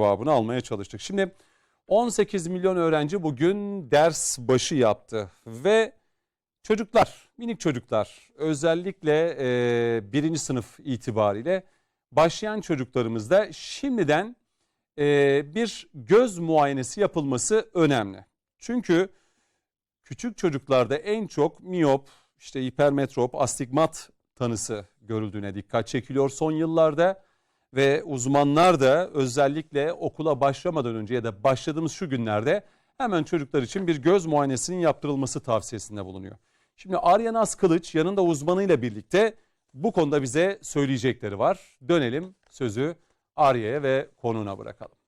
cevabını almaya çalıştık. Şimdi 18 milyon öğrenci bugün ders başı yaptı ve çocuklar, minik çocuklar özellikle e, birinci sınıf itibariyle başlayan çocuklarımızda şimdiden e, bir göz muayenesi yapılması önemli. Çünkü küçük çocuklarda en çok miyop, işte hipermetrop, astigmat tanısı görüldüğüne dikkat çekiliyor son yıllarda ve uzmanlar da özellikle okula başlamadan önce ya da başladığımız şu günlerde hemen çocuklar için bir göz muayenesinin yaptırılması tavsiyesinde bulunuyor. Şimdi Arya Naz Kılıç yanında uzmanıyla birlikte bu konuda bize söyleyecekleri var. Dönelim sözü Arya'ya ve konuğuna bırakalım.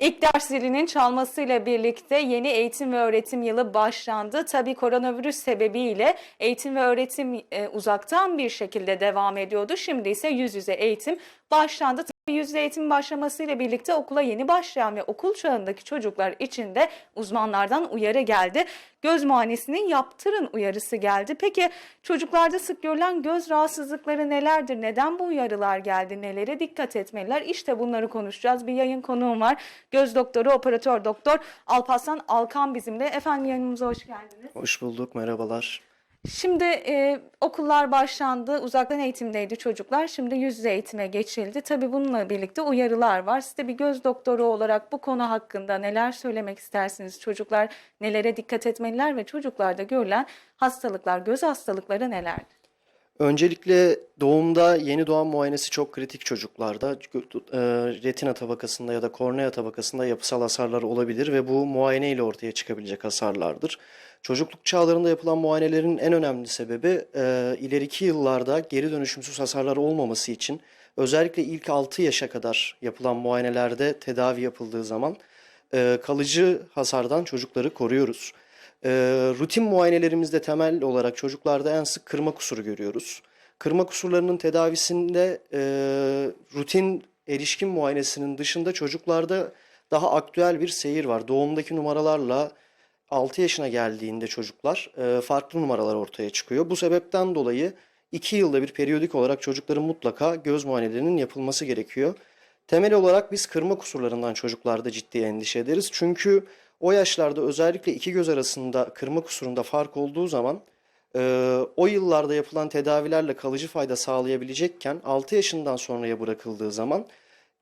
İlk ders zilinin çalmasıyla birlikte yeni eğitim ve öğretim yılı başlandı. Tabii koronavirüs sebebiyle eğitim ve öğretim e, uzaktan bir şekilde devam ediyordu. Şimdi ise yüz yüze eğitim başlandı. Tabii yüz yüze eğitim başlamasıyla birlikte okula yeni başlayan ve okul çağındaki çocuklar için de uzmanlardan uyarı geldi. Göz muayenesinin yaptırın uyarısı geldi. Peki çocuklarda sık görülen göz rahatsızlıkları nelerdir? Neden bu uyarılar geldi? Nelere dikkat etmeliler? İşte bunları konuşacağız. Bir yayın konuğum var. Göz doktoru, operatör doktor Alparslan Alkan bizimle. Efendim yayınımıza hoş geldiniz. Hoş bulduk, merhabalar. Şimdi e, okullar başlandı, uzaktan eğitimdeydi çocuklar. Şimdi yüz yüze eğitime geçildi. Tabii bununla birlikte uyarılar var. Siz de bir göz doktoru olarak bu konu hakkında neler söylemek istersiniz? Çocuklar nelere dikkat etmeliler ve çocuklarda görülen hastalıklar, göz hastalıkları nelerdir? Öncelikle doğumda yeni doğan muayenesi çok kritik çocuklarda. E, retina tabakasında ya da kornea tabakasında yapısal hasarlar olabilir ve bu muayene ile ortaya çıkabilecek hasarlardır. Çocukluk çağlarında yapılan muayenelerin en önemli sebebi e, ileriki yıllarda geri dönüşümsüz hasarlar olmaması için özellikle ilk 6 yaşa kadar yapılan muayenelerde tedavi yapıldığı zaman e, kalıcı hasardan çocukları koruyoruz. E, rutin muayenelerimizde temel olarak çocuklarda en sık kırma kusuru görüyoruz. Kırma kusurlarının tedavisinde e, rutin erişkin muayenesinin dışında çocuklarda daha aktüel bir seyir var. Doğumdaki numaralarla 6 yaşına geldiğinde çocuklar e, farklı numaralar ortaya çıkıyor. Bu sebepten dolayı 2 yılda bir periyodik olarak çocukların mutlaka göz muayenelerinin yapılması gerekiyor. Temel olarak biz kırma kusurlarından çocuklarda ciddi endişe ederiz. Çünkü o yaşlarda özellikle iki göz arasında kırma kusurunda fark olduğu zaman e, o yıllarda yapılan tedavilerle kalıcı fayda sağlayabilecekken 6 yaşından sonraya bırakıldığı zaman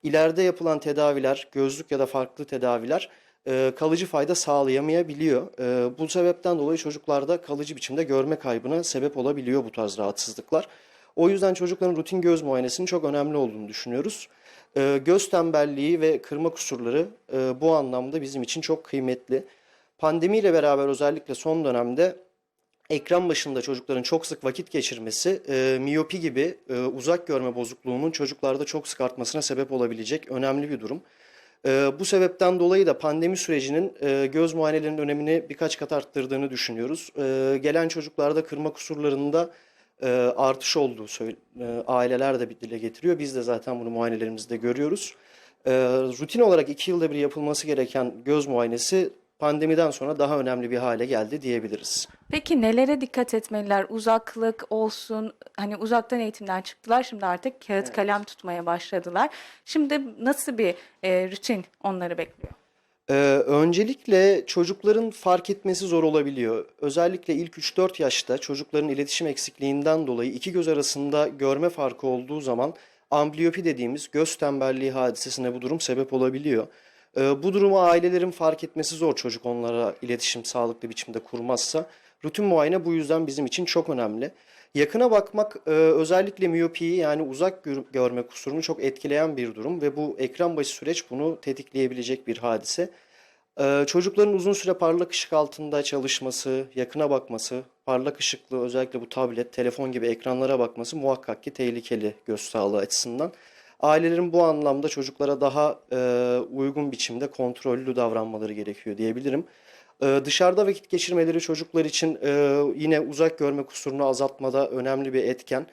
ileride yapılan tedaviler, gözlük ya da farklı tedaviler e, kalıcı fayda sağlayamayabiliyor. E, bu sebepten dolayı çocuklarda kalıcı biçimde görme kaybına sebep olabiliyor bu tarz rahatsızlıklar. O yüzden çocukların rutin göz muayenesinin çok önemli olduğunu düşünüyoruz. E, göz tembelliği ve kırma kusurları e, bu anlamda bizim için çok kıymetli. Pandemiyle beraber özellikle son dönemde ekran başında çocukların çok sık vakit geçirmesi e, miyopi gibi e, uzak görme bozukluğunun çocuklarda çok sık artmasına sebep olabilecek önemli bir durum. E, bu sebepten dolayı da pandemi sürecinin göz muayenelerinin önemini birkaç kat arttırdığını düşünüyoruz. Gelen çocuklarda kırma kusurlarında e, artış olduğu söyle, e, aileler de bir dile getiriyor. Biz de zaten bunu muayenelerimizde görüyoruz. E, rutin olarak iki yılda bir yapılması gereken göz muayenesi pandemiden sonra daha önemli bir hale geldi diyebiliriz. Peki nelere dikkat etmeliler? Uzaklık olsun, hani uzaktan eğitimden çıktılar, şimdi artık kağıt Evet. kalem tutmaya başladılar. Şimdi nasıl bir e, rutin onları bekliyor? Ee, öncelikle çocukların fark etmesi zor olabiliyor. Özellikle ilk 3-4 yaşta çocukların iletişim eksikliğinden dolayı iki göz arasında görme farkı olduğu zaman ambliyopi dediğimiz göz tembelliği hadisesine bu durum sebep olabiliyor. Ee, bu durumu ailelerin fark etmesi zor çocuk onlara iletişim sağlıklı biçimde kurmazsa. Rutin muayene bu yüzden bizim için çok önemli. Yakına bakmak e, özellikle miyopiyi yani uzak gör- görme kusurunu çok etkileyen bir durum ve bu ekran başı süreç bunu tetikleyebilecek bir hadise. Ee, çocukların uzun süre parlak ışık altında çalışması, yakına bakması, parlak ışıklı özellikle bu tablet, telefon gibi ekranlara bakması muhakkak ki tehlikeli göz sağlığı açısından. Ailelerin bu anlamda çocuklara daha e, uygun biçimde kontrollü davranmaları gerekiyor diyebilirim. Ee, dışarıda vakit geçirmeleri çocuklar için e, yine uzak görme kusurunu azaltmada önemli bir etken.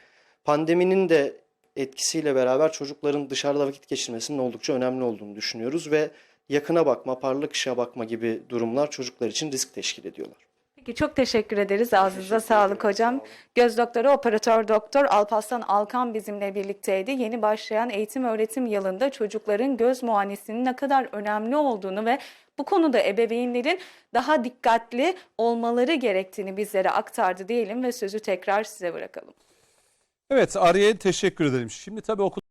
Pandeminin de etkisiyle beraber çocukların dışarıda vakit geçirmesinin oldukça önemli olduğunu düşünüyoruz ve yakına bakma, parlak ışığa bakma gibi durumlar çocuklar için risk teşkil ediyorlar. Peki çok teşekkür ederiz. Ağzınıza sağlık hocam. Göz doktoru, operatör doktor Alparslan Alkan bizimle birlikteydi. Yeni başlayan eğitim öğretim yılında çocukların göz muayenesinin ne kadar önemli olduğunu ve bu konuda ebeveynlerin daha dikkatli olmaları gerektiğini bizlere aktardı diyelim ve sözü tekrar size bırakalım. Evet Arya teşekkür ederim. Şimdi tabii okul